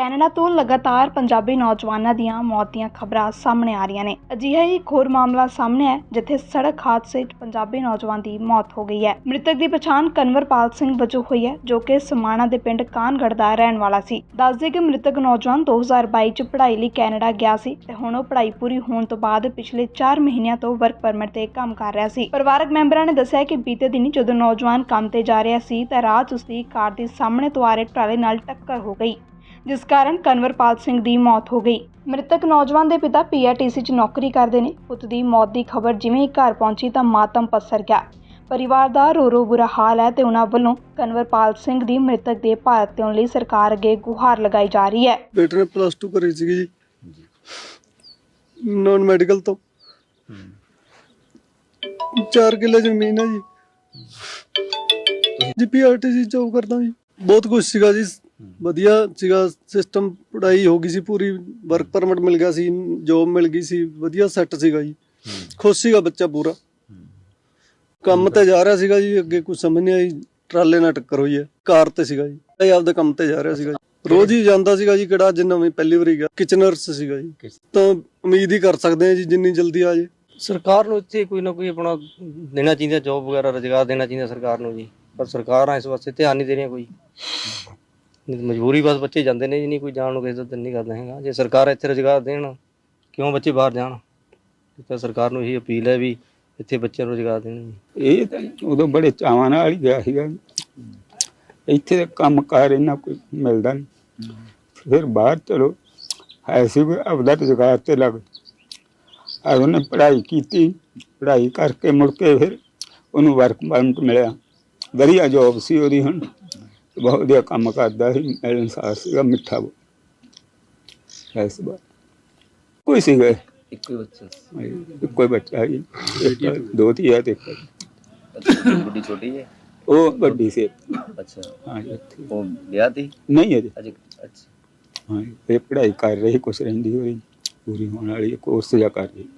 Canada ਤੋਂ ਲਗਾਤਾਰ ਪੰਜਾਬੀ ਨੌਜਵਾਨਾਂ ਦੀਆਂ ਮੌਤ ਦੀਆਂ ਖਬਰਾਂ ਸਾਹਮਣੇ ਆ ਰਹੀਆਂ ਨੇ। ਅਜਿਹਾ ਹੀ ਇੱਕ ਹੋਰ ਮਾਮਲਾ ਸਾਹਮਣੇ ਹੈ ਜਿੱਥੇ ਸੜਕ ਹਾਦਸੇ 'ਚ ਪੰਜਾਬੀ ਨੌਜਵਾਨ ਦੀ ਮੌਤ ਹੋ ਗਈ ਹੈ। ਮ੍ਰਿਤਕ ਦੀ ਪਛਾਣ ਕਨਵਰਪਾਲ ਸਿੰਘ ਵਜੋਂ ਹੋਈ ਹੈ, ਜੋ ਕਿ ਸਮਾਣਾ ਦੇ ਪਿੰਡ ਕਾਨਗੜ ਦਾ ਰਹਿਣ ਵਾਲਾ ਸੀ। ਦੱਸਦੇ ਕਿ ਮ੍ਰਿਤਕ ਨੌਜਵਾਨ 2022 'ਚ ਪੜ੍ਹਾਈ ਲਈ ਕੈਨੇਡਾ ਗਿਆ ਸੀ ਤੇ ਹੁਣ ਉਹ ਪੜ੍ਹਾਈ ਪੂਰੀ ਹੋਣ ਤੋਂ ਬਾਅਦ ਪਿਛਲੇ 4 ਮਹੀਨਿਆਂ ਤੋਂ ਵਰਕ ਪਰਮਿਟ ਤੇ ਕੰਮ ਕਰ ਰਿਹਾ ਸੀ। ਪਰਿਵਾਰਕ ਮੈਂਬਰਾਂ ਨੇ ਦੱਸਿਆ ਕਿ ਬੀਤੇ ਦਿਨੀ ਜਦੋਂ ਨੌਜਵਾਨ ਕੰਮ ਤੇ ਜਾ ਰਿਹਾ ਸੀ ਤਾਂ ਰਾਤ 'ਚ ਉਸਦੀ ਕਾਰ ਦੀ ਸਾਹਮਣੇ ਤੋਂ ਆ ਰਹੇ ਟਰਾਲੇ ਨਾਲ ਟੱਕਰ ਹੋ ਗਈ। ਜਿਸ ਕਾਰਨ ਕਨਵਰਪਾਲ ਸਿੰਘ ਦੀ ਮੌਤ ਹੋ ਗਈ। ਮ੍ਰਿਤਕ ਨੌਜਵਾਨ ਦੇ ਪਿਤਾ ਪੀਆਰਟੀਸੀ 'ਚ ਨੌਕਰੀ ਕਰਦੇ ਨੇ। ਪੁੱਤ ਦੀ ਮੌਤ ਦੀ ਖਬਰ ਜਿਵੇਂ ਹੀ ਘਰ ਪਹੁੰਚੀ ਤਾਂ ਮਾਤਮ ਪਸਰ ਗਿਆ। ਪਰਿਵਾਰ ਦਾ ਰੋ ਰੋ ਬੁਰਾ ਹਾਲ ਹੈ ਤੇ ਉਹਨਾਂ ਵੱਲੋਂ ਕਨਵਰਪਾਲ ਸਿੰਘ ਦੀ ਮ੍ਰਿਤਕ ਦੇ ਭਾਰਤ ਤੇ ਲਈ ਸਰਕਾਰ ਅੱਗੇ ਗੁਹਾਰ ਲਗਾਈ ਜਾ ਰਹੀ ਹੈ। ਬੇਟੇ ਨੇ ਪਲੱਸ 2 ਕਰੀ ਸੀਗੀ ਜੀ। ਨਾਨ ਮੈਡੀਕਲ ਤੋਂ। 4 ਕਿੱਲੇ ਜ਼ਮੀਨ ਹੈ ਜੀ। ਜੀ ਪੀਆਰਟੀਸੀ ਜੋਬ ਕਰਦਾ ਜੀ। ਬਹੁਤ ਕੁਝ ਸੀਗਾ ਜੀ। ਵਧੀਆ ਸੀਗਾ ਸਿਸਟਮ ਪੜਾਈ ਹੋ ਗਈ ਸੀ ਪੂਰੀ ਵਰਕ ਪਰਮਿਟ ਮਿਲ ਗਿਆ ਸੀ ਜੋਬ ਮਿਲ ਗਈ ਸੀ ਵਧੀਆ ਸੈੱਟ ਸੀਗਾ ਜੀ। ਖੁਸ਼ ਸੀਗਾ ਬੱਚਾ ਪੂਰਾ। ਕੰਮ ਤੇ ਜਾ ਰਿਹਾ ਸੀਗਾ ਜੀ ਅੱਗੇ ਕੁਝ ਸਮਝ ਨਹੀਂ ਆਈ ਟਰਾਲੇ ਨਾਲ ਟੱਕਰ ਹੋਈ ਹੈ ਕਾਰ ਤੇ ਸੀਗਾ ਜੀ। ਇਹ ਆਪਦੇ ਕੰਮ ਤੇ ਜਾ ਰਿਹਾ ਸੀਗਾ। ਰੋਜ਼ ਹੀ ਜਾਂਦਾ ਸੀਗਾ ਜੀ ਕਿਹੜਾ ਅੱਜ ਨਵੀਂ ਪਹਿਲੀ ਵਾਰੀ ਗਿਆ। ਕਿਚਨਰਸ ਸੀਗਾ ਜੀ। ਤਾਂ ਉਮੀਦ ਹੀ ਕਰ ਸਕਦੇ ਹਾਂ ਜੀ ਜਿੰਨੀ ਜਲਦੀ ਆ ਜੇ। ਸਰਕਾਰ ਨੂੰ ਇੱਥੇ ਕੋਈ ਨਾ ਕੋਈ ਆਪਣਾ ਦੇਣਾ ਚਾਹੀਦਾ ਜੋਬ ਵਗੈਰਾ ਰੁਜ਼ਗਾਰ ਦੇਣਾ ਚਾਹੀਦਾ ਸਰਕਾਰ ਨੂੰ ਜੀ। ਪਰ ਸਰਕਾਰਾਂ ਇਸ ਵਾਸਤੇ ਧਿਆਨ ਨਹੀਂ ਦੇ ਰਹੀਆਂ ਕੋਈ। ਮਜਬੂਰੀ ਬਸ ਬੱਚੇ ਜਾਂਦੇ ਨੇ ਜੀ, ਨਹੀਂ ਕੋਈ ਜਾਣ ਨੂੰ ਕਿਸੇ ਦਾ ਦਿਲ ਨਹੀਂ ਕਰਦਾ ਹੈਗਾ। ਜੇ ਸਰਕਾਰ ਇੱਥੇ ਰੁਜ਼ਗਾਰ ਦੇਣ, ਕਿਉਂ ਬੱਚੇ ਬਾਹਰ ਜਾਣ? ਤਾਂ ਸਰਕਾਰ ਨੂੰ ਇਹੀ ਅਪੀਲ ਹੈ ਵੀ ਇੱਥੇ ਬੱਚਿਆਂ ਨੂੰ ਰੁਜ਼ਗਾਰ ਦੇਣ ਇਹ ਤਾਂ ਉਦੋਂ ਬੜੇ ਚਾਵਾਂ ਨਾਲ ਹੀ ਗਿਆ ਸੀਗਾ ਇੱਥੇ ਤਾਂ ਕੰਮ ਕਾਰ ਇਹਨਾਂ ਕੋਈ ਮਿਲਦਾ ਨਹੀਂ। ਫਿਰ ਬਾਹਰ ਚਲੋ ਐਸੀ ਵੀ ਆਪਦਾ ਰੁਜ਼ਗਾਰ ਤੇ ਲੱਗ। ਆ ਉਹਨੇ ਪੜ੍ਹਾਈ ਕੀਤੀ, ਪੜ੍ਹਾਈ ਕਰਕੇ ਮੁੜ ਕੇ ਫਿਰ ਉਹਨੂੰ ਵਰਕ ਪਰਮਿਟ ਮਿਲਿਆ। ਵਧੀਆ ਜੋਬ ਸੀ ਉਹਦੀ ਹੁਣ। ਬਹੁਤ ਵਧੀਆ ਕੰਮ ਕਰਦਾ ਸੀ ਮਿਲਣਸਾਰ ਸੀਗਾ ਮਿੱਠਾ ਐਸ ਬਾਤ ਕੋਈ ਸੀਗਾ ਇੱਕੋ ਹੀ ਬੱਚਾ ਸੀ। ਕੋਈ ਬੱਚਾ ਹੀ ਇੱਕ ਦੋ ਧੀ ਹੈ ਤੇ ਇੱਕ ਵੱਡੀ ਛੋਟੀ ਹੈ? ਉਹ ਵੱਡੀ ਸੀ। ਅੱਛਾ। ਹਾਂ। ਉਹ ਵਿਆਹ ਤੀ? ਨਹੀਂ ਅਜੇ। ਅਜੇ ਅੱਛਾ। ਹਾਂ ਇਹ ਪੜ੍ਹਾਈ ਕਰ ਰਹੀ ਕੁਛ ਰਹਿੰਦੀ ਹੋਈ ਪੂਰੀ ਹੋਣ ਵਾਲੀ ਕੋਰਸ ਜਾ ਕਰ ਰਹੀ।